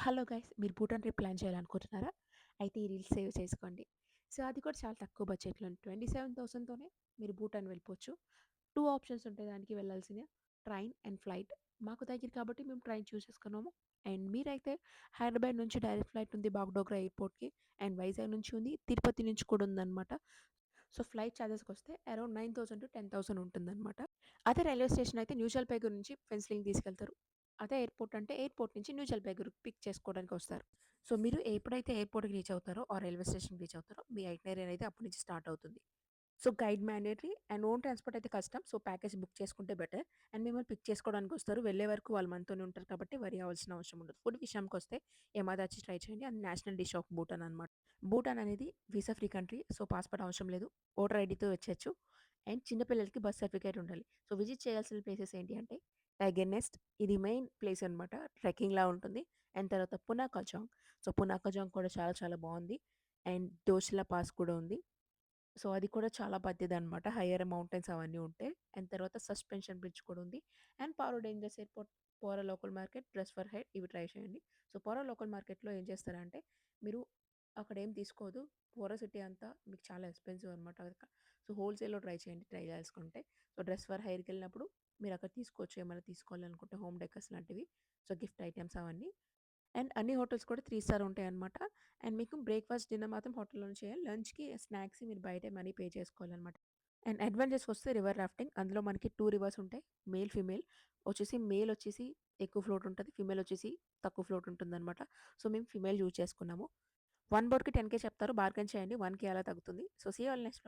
Hello guys మీరు Bhutan trip plan చేయాలనుకుంటున్నారా? అయితే ఈ రీల్స్ సేవ్ చేసుకోండి. సో, అది కూడా చాలా తక్కువ బడ్జెట్‌లో 27,000తోనే మీరు భూటాన్ వెళ్ళిపోవచ్చు. టూ ఆప్షన్స్ ఉంటాయి దానికి వెళ్ళాల్సిన ట్రైన్ అండ్ ఫ్లైట్. మాకు దగ్గర కాబట్టి మేము ట్రైన్ చూస్ చేసుకున్నాము. అండ్ మీరైతే హైదరాబాద్ నుంచి డైరెక్ట్ ఫ్లైట్ ఉంది బాగ్డోగ్రా ఎయిర్‌పోర్ట్‌కి. అండ్ వైజాగ్ నుంచి ఉంది. తిరుపతి నుంచి కూడా ఉందనమాట. సో, ఫ్లైట్ చార్జెస్‌కొస్తే అరౌండ్ 9,000-10,000 ఉంటుందనమాట. అదే రైల్వే స్టేషన్ అయితే న్యూ జల్పాయ్‌గురి నుంచి ఫెన్స్‌లింగ్ తీసుకెళ్తారు. అదే ఎయిర్‌పోర్ట్ అంటే ఎయిర్‌పోర్ట్ నుంచి న్యూ జల్పాయ్‌గురికి పిక్ చేసుకోవడానికి వస్తారు సో, మీరు ఎప్పుడైతే ఎయిర్‌పోర్ట్‌కి రీచ్ అవుతారో ఆర్ రైల్వే స్టేషన్‌కి రీచ్ అవుతారో మీ ఐటనరీ అనేది అప్పటి నుంచి స్టార్ట్ అవుతుంది. So, guide mandatory and own transport అయితే కష్టం. సో, ప్యాకేజ్ బుక్ చేసుకుంటే బెటర్. అండ్ మిమ్మల్ని పిక్ చేసుకోవడానికి వస్తారు వెళ్ళే వరకు వాళ్ళు మనతోనే ఉంటారు కాబట్టి వరి అవ్వాల్సిన అవసరం ఉండదు. ఫుడ్ విషయానికి వస్తే ఏమాదాచి ట్రై చేయండి. అది నేషనల్ డిష్ ఆఫ్ భూటాన్ అనమాట. భూటాన్ అనేది visa free country. So, passport అవసరం లేదు. ఓటర్ ఐడితో వచ్చేచ్చు అండ్ చిన్నపిల్లలకి బస్ బర్త్ సర్టిఫికేట్ ఉండాలి. సో, విజిట్ చేయాల్సిన ప్లేసెస్ ఏంటి అంటే టైగర్ నెస్ట్ ఇది మెయిన్ ప్లేస్ అనమాట. ట్రెక్కింగ్‌లా ఉంటుంది. అండ్ తర్వాత పునాకా జాంగ్ సో, పునాకా జాంగ్ కూడా చాలా చాలా బాగుంది అండ్ దోస్లా పాస్ కూడా ఉంది. సో, అది కూడా చాలా పెద్దదనమాట. హయ్యర్ మౌంటైన్స్ అవన్నీ ఉంటాయి. అండ్ తర్వాత సస్పెన్షన్ బ్రిడ్జ్ కూడా ఉంది. And Paro dangerous airport, Paro local market, dress for head ఇవి ట్రై చేయండి. సో, పోరా లోకల్ మార్కెట్‌లో ఏం చేస్తారంటే మీరు అక్కడ ఏం తీసుకోదు. పోరా సిటీ అంతా మీకు చాలా ఎక్స్‌పెన్సివ్ అనమాట. సో, హోల్‌సేల్‌లో ట్రై చేయండి ట్రై చేసుకుంటే. సో, డ్రెస్ ఫర్ వెళ్ళినప్పుడు మీరు అక్కడ తీసుకోవచ్చు. ఏమైనా తీసుకోవాలనుకుంటే హోమ్ డెకర్స్ లాంటివి. సో, గిఫ్ట్ ఐటమ్స్ అవన్నీ. అండ్ అన్ని హోటల్స్ కూడా త్రీ స్టార్ ఉంటాయి అనమాట అండ్ మీకు బ్రేక్‌ఫాస్ట్, డిన్నర్ మాత్రం హోటల్లో చేయాలి. లంచ్‌కి, స్నాక్స్ మీరు బయట మనీ పే చేసుకోవాలన్నమాట అండ్ అడ్వెంచర్స్‌కొస్తే రివర్ రాఫ్టింగ్. అందులో మనకి టూ రివర్స్ ఉంటాయి. మేల్, ఫీమేల్ వచ్చేసి మేల్ వచ్చేసి ఎక్కువ ఫ్లోట్ ఉంటుంది ఫీమేల్ వచ్చేసి తక్కువ ఫ్లోట్ ఉంటుందనమాట. సో, మేము ఫీమేల్ యూజ్ చేసుకున్నాము. వన్ వర్కి టెన్ కే చెప్తారు. బార్గెన్ చేయండి. వన్ కే అలా తగ్గుతుంది. So, see all next